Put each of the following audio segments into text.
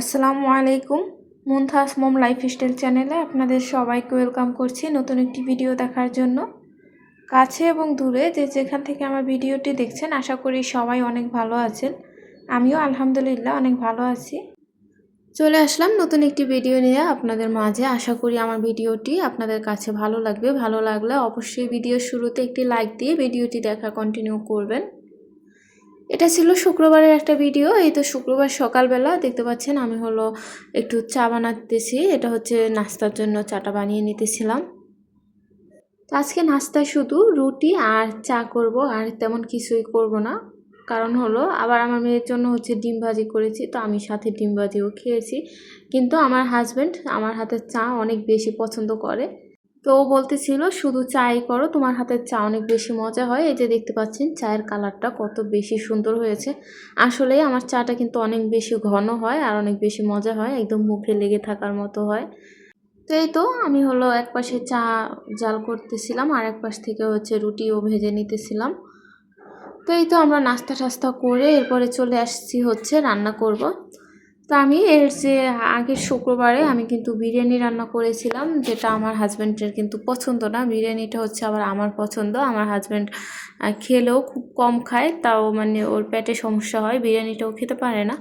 আসসালামু আলাইকুম। মুনথাস মোম লাইফস্টাইল চ্যানেলে আপনাদের সবাইকে ওয়েলকাম করছি নতুন একটি ভিডিও দেখার জন্য। কাছে এবং দূরে যে যেখান থেকে আমার ভিডিওটি দেখছেন, আশা করি সবাই অনেক ভালো আছেন। আমিও আলহামদুলিল্লাহ অনেক ভালো আছি। চলে আসলাম নতুন একটি ভিডিও নিয়ে আপনাদের মাঝে। আশা করি আমার ভিডিওটি আপনাদের কাছে ভালো লাগবে। ভালো লাগলে অবশ্যই ভিডিওর শুরুতে একটি লাইক দিয়ে ভিডিওটি দেখা কন্টিনিউ করবেন। এটা ছিল শুক্রবারের একটা ভিডিও এই তো শুক্রবার সকালবেলা, দেখতে পাচ্ছেন আমি হলো একটু চা বানাতেছি, এটা হচ্ছে নাস্তার জন্য চাটা বানিয়ে নিতেছিলাম। তো আজকে নাস্তায় শুধু রুটি আর চা করব, আর তেমন কিছুই করব না। কারণ হলো, আবার আমার মেয়ের জন্য হচ্ছে ডিম ভাজি করেছি, তো আমি সাথে ডিম ভাজিও খেয়েছি। কিন্তু আমার হাজব্যান্ড আমার হাতের চা অনেক বেশি পছন্দ করে। তো ও বলতেছিল, শুধু চাই করো, তোমার হাতের চা অনেক বেশি মজা হয়। এই যে দেখতে পাচ্ছেন, চায়ের কালারটা কত বেশি সুন্দর হয়েছে। আসলে আমার চাটা কিন্তু অনেক বেশি ঘন হয় আর অনেক বেশি মজা হয়, একদম মুখে লেগে থাকার মতো হয়। তো এই তো, আমি হলো এক পাশে চা জাল করতেছিলাম, আর এক পাশ থেকে হচ্ছে রুটিও ভেজে নিতেছিলাম। তো এই তো আমরা নাস্তা টাস্তা করে এরপরে চলে আসছি হচ্ছে রান্না করব। তো আমি এর যে আগের শুক্রবারে আমি কিন্তু বিরিয়ানি রান্না করেছিলাম, যেটা আমার হাজব্যান্ডের কিন্তু পছন্দ না। বিরিয়ানিটা হচ্ছে আবার আমার পছন্দ। আমার হাজব্যান্ড খেলেও খুব কম খায়, তাও মানে ওর পেটে সমস্যা হয়, বিরিয়ানিটাও খেতে পারে না।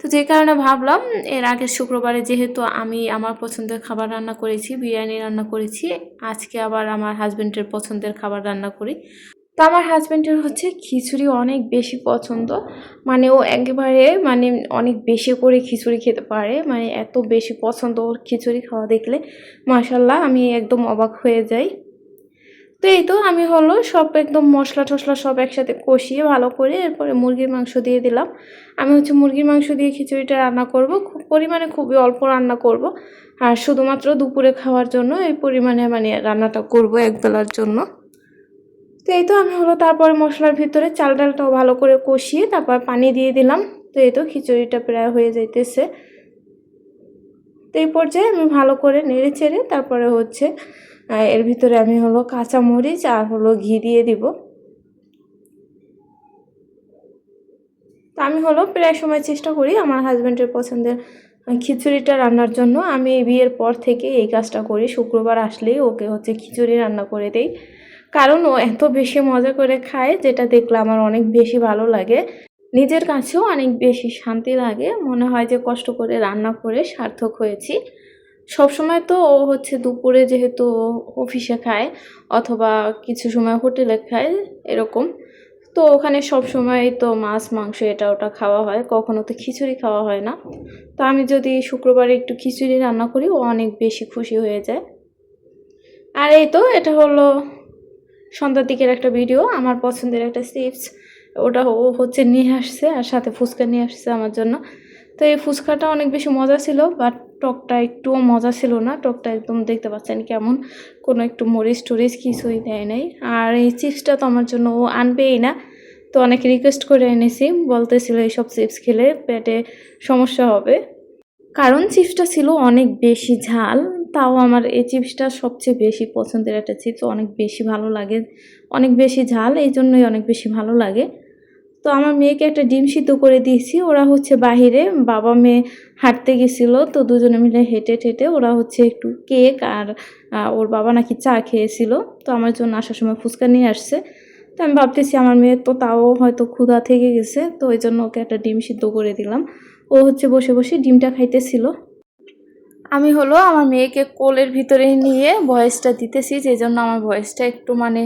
তো যে কারণে ভাবলাম, এর আগের শুক্রবারে যেহেতু আমি আমার পছন্দের খাবার রান্না করেছি, বিরিয়ানি রান্না করেছি, আজকে আবার আমার হাজব্যান্ডের পছন্দের খাবার রান্না করি। তো আমার হাজব্যান্ডের হচ্ছে খিচুড়ি অনেক বেশি পছন্দ। মানে ও একেবারে মানে অনেক বেশি করে খিচুড়ি খেতে পারে। মানে এত বেশি পছন্দ ওর খিচুড়ি খাওয়া দেখলে। মাসাল্লাহ আমি একদম অবাক হয়ে যাই। তো এই তো আমি হলো সব একদম মশলা টশলা সব একসাথে কষিয়ে ভালো করে এরপরে মুরগির মাংস দিয়ে দিলাম। আমি হচ্ছে মুরগির মাংস দিয়ে খিচুড়িটা রান্না করব। খুব পরিমাণে খুবই অল্প রান্না করব। আর শুধুমাত্র দুপুরে খাওয়ার জন্য এই পরিমাণে মানে রান্নাটা করব একবেলার জন্য। তো এই তো আমি হলো তারপরে মশলার ভিতরে চাল ডালটাও ভালো করে কষিয়ে তারপর পানি দিয়ে দিলাম। তো এই তো খিচুড়িটা প্রায় হয়ে যাইতেছে। তো এই পর্যায়ে আমি ভালো করে নেড়ে চেড়ে তারপরে হচ্ছে এর ভিতরে আমি হলো কাঁচা মরিচ আর হলো ঘি দিয়ে দিব। তো আমি হলো প্রায় সময় চেষ্টা করি আমার হাজব্যান্ডের পছন্দের খিচুড়িটা রান্নার জন্য। আমি বিয়ের পর থেকে এই কাজটা করি। শুক্রবার আসলেই ওকে হচ্ছে খিচুড়ি রান্না করে দেই। কারণ ও এত বেশি মজা করে খায়, যেটা দেখলে আমার অনেক বেশি ভালো লাগে। নিজের কাছেও অনেক বেশি শান্তি লাগে। মনে হয় যে কষ্ট করে রান্না করে সার্থক হয়েছি। সবসময় তো ও হচ্ছে দুপুরে যেহেতু অফিসে খায় অথবা কিছু সময় হোটেলে খায় এরকম। তো ওখানে সব সময় তো মাছ, মাংস এটা ওটা খাওয়া হয়। কখনো তো খিচুড়ি খাওয়া হয় না। তো আমি যদি শুক্রবারে একটু খিচুড়ি রান্না করি, ও অনেক বেশি খুশি হয়ে যায়। আর এই তো, এটা হলো সন্ধ্যার দিকের একটা ভিডিও, আমার পছন্দের একটা চিপস, ওটা ও হচ্ছে নিয়ে আসছে আর সাথে ফুচকা নিয়ে আসছে আমার জন্য। তো এই ফুচকাটা অনেক বেশি মজা ছিল বাট টকটা একটুও মজা ছিল না। টকটা একদম দেখতে পাচ্ছেন কেমন, কোনো একটু মরিচ টরিচ কিছুই দেয় নাই। আর এই চিপসটা তো আমার জন্য ও আনবেই না। তো অনেক রিকোয়েস্ট করে এনেছি, বলতেছিল এইসব চিপস খেলে পেটে সমস্যা হবে। কারণ চিপসটা ছিল অনেক বেশি ঝাল তাও আমার এই চিপসটা সবচেয়ে বেশি পছন্দের একটা চিপস। অনেক বেশি ভালো লাগে। অনেক বেশি ঝাল, এই জন্যই অনেক বেশি ভালো লাগে। তো আমার মেয়েকে একটা ডিম সিদ্ধ করে দিয়েছি। ওরা হচ্ছে বাহিরে, বাবা মেয়ে হাঁটতে গেছিল, তো দুজনে মিলে হেঁটে ঠেটে ওরা হচ্ছে একটু কেক আর ওর বাবা নাকি চা খেয়েছিল। তো আমার জন্য আসার সময় ফুচকা নিয়ে আসছে। তো আমি ভাবতেছি আমার মেয়ে তো তাও হয়তো ক্ষুধা থেকে গেছে, তো ওই জন্য ওকে একটা ডিম সিদ্ধ করে দিলাম। ও হচ্ছে বসে বসে ডিমটা খাইতেছিল। আমি হলো আমার মেয়েকে কোলের ভিতরে নিয়ে ভয়েসটা দিতেছি যে জন্য আমার ভয়েসটা একটু মানে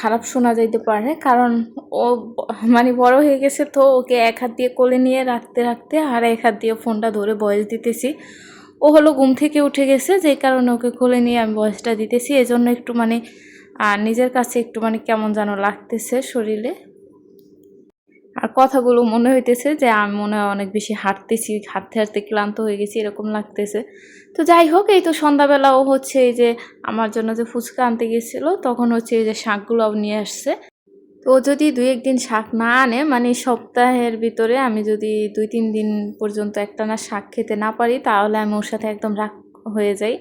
খারাপ শোনা যাইতে পারে। কারণ ও মানে বড় হয়ে গেছে তো ওকে এক হাত দিয়ে কোলে নিয়ে রাখতে রাখতে আর এক হাত দিয়ে ফোনটা ধরে ভয়েস দিতেছি। ও হলো ঘুম থেকে উঠে গেছে, যেই কারণে ওকে কোলে নিয়ে আমি ভয়েসটা দিতেছি। এজন্য একটু মানে নিজের কাছে একটু মানে কেমন যেন লাগতেছে শরীরে। আর কথাগুলো মনে হইতেছে যে আমি মনে হয় অনেক বেশি হাঁটতেছি, হাঁটতে হাঁটতে ক্লান্ত হয়ে গেছি, এরকম লাগতেছে। তো যাই হোক, এই তো সন্ধ্যাবেলাও হচ্ছে এই যে আমার জন্য যে ফুচকা আনতে গেছিল, তখন হচ্ছে এই যে শাকগুলো নিয়ে আসছে। তো যদি দুই একদিন শাক না আনে মানে সপ্তাহের ভিতরে আমি যদি দুই তিন দিন পর্যন্ত একটা না শাক খেতে না পারি, তাহলে আমি ওর সাথে একদম রাগ হয়ে যাই।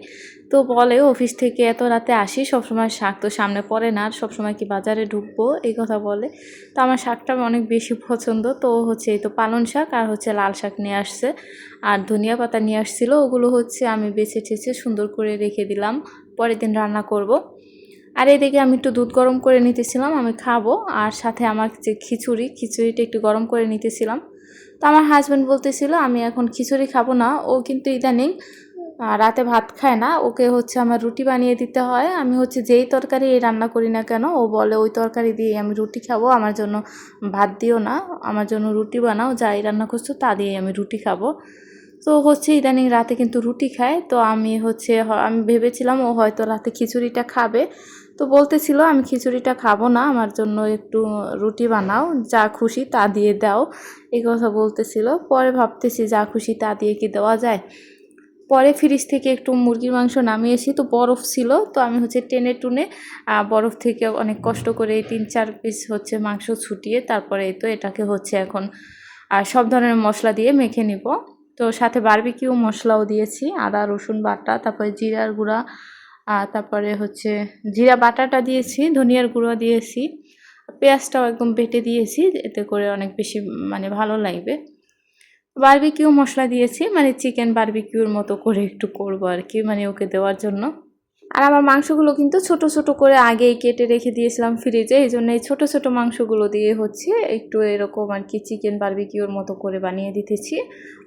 তো বলে, অফিস থেকে এত রাতে আসি, সবসময় শাক তো সামনে পড়ে না, আর সবসময় কি বাজারে ঢুকবো? এই কথা বলে। তো আমার শাকটা অনেক বেশি পছন্দ। তো হচ্ছে এই তো পালন শাক আর হচ্ছে লাল শাক নিয়ে আসছে। আর ধনিয়া পাতা নিয়ে আসছিল, ওগুলো হচ্ছে আমি বেছে টেছে সুন্দর করে রেখে দিলাম। পরের দিন রান্না করব। আর এদিকে আমি একটু দুধ গরম করে নিতেছিলাম, আমি খাব। আর সাথে আমার যে খিচুড়ি, খিচুড়িটা একটু গরম করে নিতেছিলাম। তো আমার হাজব্যান্ড বলতেছিল, আমি এখন খিচুড়ি খাব না। ও কিন্তু ইদানিং রাতে ভাত খায় না, ওকে হচ্ছে আমার রুটি বানিয়ে দিতে হয়। আমি হচ্ছে যেই তরকারি রান্না করি না কেন, ও বলে ওই তরকারি দিয়ে আমি রুটি খাব, আমার জন্য ভাত দিও না, আমার জন্য রুটি বানাও, যাই রান্না করছ তা দিয়ে আমি রুটি খাব। তো হচ্ছে ইদানিং রাতে কিন্তু রুটি খায়, তো আমি হচ্ছে আমি ভেবেছিলাম ও হয়তো রাতে খিচুড়িটা খাবে। তো বলতেছিল, আমি খিচুড়িটা খাব না, আমার জন্য একটু রুটি বানাও, যা খুশি তা দিয়ে দাও। এই কথা বলতেছিল, পরে ভাবতেছি যা খুশি তা দিয়ে কি দেওয়া যায়? পরে ফ্রিজ থেকে একটু মুরগির মাংস নামিয়েছি তো বরফ ছিল, তো আমি হচ্ছে টেনে টুনে বরফ থেকে অনেক কষ্ট করে তিন চার পিস হচ্ছে মাংস ছুটিয়ে তারপরে তো এটাকে হচ্ছে এখন সব ধরনের মশলা দিয়ে মেখে নিব। তো সাথে বারবিকিউ মশলাও দিয়েছি, আদা, রসুন বাটা, তারপরে জিরার গুঁড়া তারপরে হচ্ছে জিরা বাটাটা দিয়েছি, ধনিয়ার গুঁড়ো দিয়েছি। পেঁয়াজটাও একদম বেটে দিয়েছি, এতে করে অনেক বেশি মানে ভালো লাগবে। বারবিকিউ মশলা দিয়েছি মানে চিকেন বারবিকিউর মতো করে একটু করব আর কি মানে ওকে দেওয়ার জন্য। আর আমার মাংসগুলো কিন্তু ছোট ছোট করে আগেই কেটে রেখে দিয়েছিলাম ফ্রিজে, এই জন্য এই ছোটো ছোটো মাংসগুলো দিয়ে হচ্ছে একটু এরকম আর কি চিকেন বারবিকিউর মতো করে বানিয়ে দিতেছি।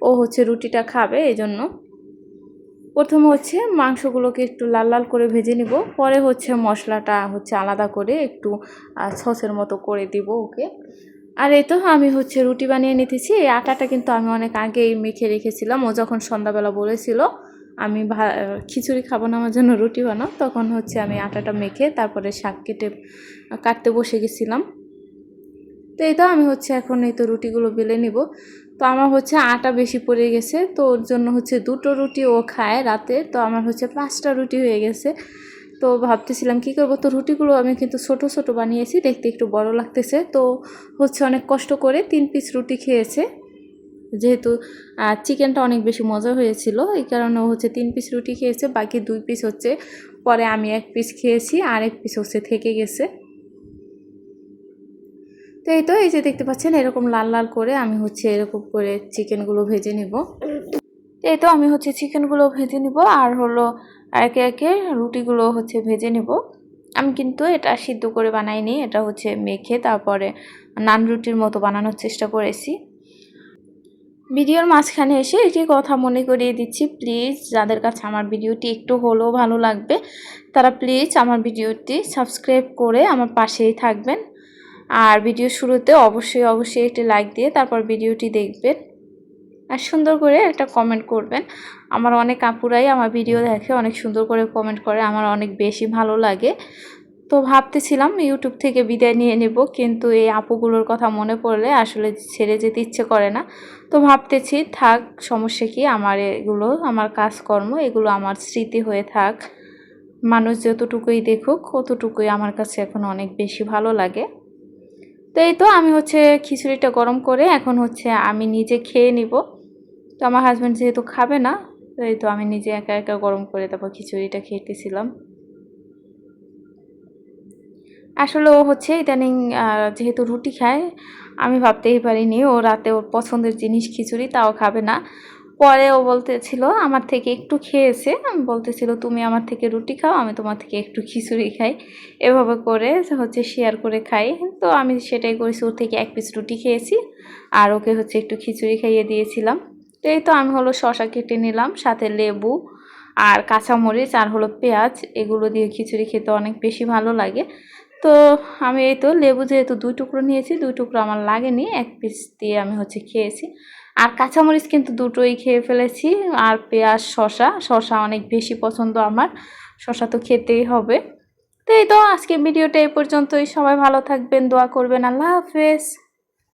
ও হচ্ছে রুটিটা খাবে, এই জন্য। প্রথমে হচ্ছে মাংসগুলোকে একটু লাল লাল করে ভেজে নিব, পরে হচ্ছে মশলাটা হচ্ছে আলাদা করে একটু সসের মতো করে দিব ওকে। আর এই তো আমি হচ্ছে রুটি বানিয়ে নিতেছি। এই আটাটা কিন্তু আমি অনেক আগেই মেখে রেখেছিলাম। ও যখন সন্ধ্যাবেলা বলেছিল, আমি খিচুড়ি খাব না, আমার জন্য রুটি বানাও। তখন হচ্ছে আমি আটাটা মেখে তারপরে শাক কেটে কাটতে বসে গেছিলাম। তো এই তো আমি হচ্ছে এখন এই তো রুটিগুলো বেলে নিব। তো আমার হচ্ছে আটা বেশি পড়ে গেছে। তো ওর জন্য হচ্ছে দুটো রুটি ও খায় রাতে। তো আমার হচ্ছে পাঁচটা রুটি হয়ে গেছে। তো ভাবতেছিলাম, কী করব? তো রুটিগুলো আমি কিন্তু ছোট ছোট বানিয়েছি, দেখতে একটু বড় লাগতেছে। তো হচ্ছে অনেক কষ্ট করে তিন পিস রুটি খেয়েছে। যেহেতু চিকেনটা অনেক বেশি মজা হয়েছিল, এই কারণে হচ্ছে তিন পিস রুটি খেয়েছে, বাকি দুই পিস হচ্ছে, পরে আমি এক পিস খেয়েছি আর এক পিস হচ্ছে থেকে গেছে। তো এই তো, এই যে দেখতে পাচ্ছেন, এরকম লাল লাল করে আমি হচ্ছে এরকম করে চিকেনগুলো ভেজে নিব। এই তো, আমি হচ্ছে চিকেনগুলো ভেজে নিব, আর হলো একে একে রুটিগুলো হচ্ছে ভেজে নেব। আমি কিন্তু এটা সিদ্ধ করে বানাইনি, এটা হচ্ছে মেখে তারপরে নান রুটির মতো বানানোর চেষ্টা করেছি। ভিডিওর মাঝখানে এসে একটি কথা মনে করিয়ে দিচ্ছি, প্লিজ যাদের কাছে আমার ভিডিওটি একটু হলেও ভালো লাগবে, তারা প্লিজ আমার ভিডিওটি সাবস্ক্রাইব করে আমার পাশেই থাকবেন। আর ভিডিও শুরুতে অবশ্যই অবশ্যই একটি লাইক দিয়ে তারপর ভিডিওটি দেখবেন। আর সুন্দর করে একটা কমেন্ট করবেন। আমার অনেক আপুরাই আমার ভিডিও দেখে অনেক সুন্দর করে কমেন্ট করে, আমার অনেক বেশি ভালো লাগে। তো ভাবতেছিলাম ইউটিউব থেকে বিদায় নিয়ে নেব, কিন্তু এই আপুগুলোর কথা মনে পড়লে আসলে ছেড়ে যেতে ইচ্ছে করে না। তো ভাবতেছি, থাক, সমস্যা কি? আমার এগুলো, আমার কাজকর্ম, এগুলো আমার স্মৃতি হয়ে থাক। মানুষ যতটুকুই দেখুক কতটুকুই আমার কাছে এখন অনেক বেশি ভালো লাগে। তো এই তো, আমি হচ্ছে খিচুড়িটা গরম করে এখন হচ্ছে আমি নিজে খেয়ে নিব। তো আমার হাজব্যান্ড যেহেতু খাবে না তো এই তো আমি নিজে একা একা গরম করে তারপর খিচুড়িটা খেতেছিলাম। আসলে ও হচ্ছে ইদানিং যেহেতু রুটি খায়, আমি ভাবতেই পারিনি ও রাতে ওর পছন্দের জিনিস খিচুড়ি, তাও খাবে না। পরে ও বলতেছিল, আমার থেকে একটু খেয়েছে। আমি বলতেছিল, তুমি আমার থেকে রুটি খাও, আমি তোমার থেকে একটু খিচুড়ি খাই। এভাবে করে হচ্ছে শেয়ার করে খাই। তো আমি সেটাই করেছি, ওর থেকে এক পিস রুটি খেয়েছি, আর ওকে হচ্ছে একটু খিচুড়ি খাইয়ে দিয়েছিলাম। এই তো আমি হলো শশা কেটে নিলাম, সাথে লেবু আর কাঁচামরিচ আর হলো পেঁয়াজ, এগুলো দিয়ে খিচুড়ি খেতে অনেক বেশি ভালো লাগে। তো আমি এই তো লেবু যেহেতু দুই টুকরো নিয়েছি, দুই টুকরো আমার লাগেনি, এক পিস দিয়ে আমি হচ্ছে খেয়েছি। আর কাঁচামরিচ কিন্তু দুটোই খেয়ে ফেলেছি, আর পেঁয়াজ শশা শশা অনেক বেশি পছন্দ আমার শশা তো খেতেই হবে। তো এই তো আজকে ভিডিওটা এই পর্যন্তই, সবাই ভালো থাকবেন, দোয়া করবেন, আল্লাহ হাফেজ।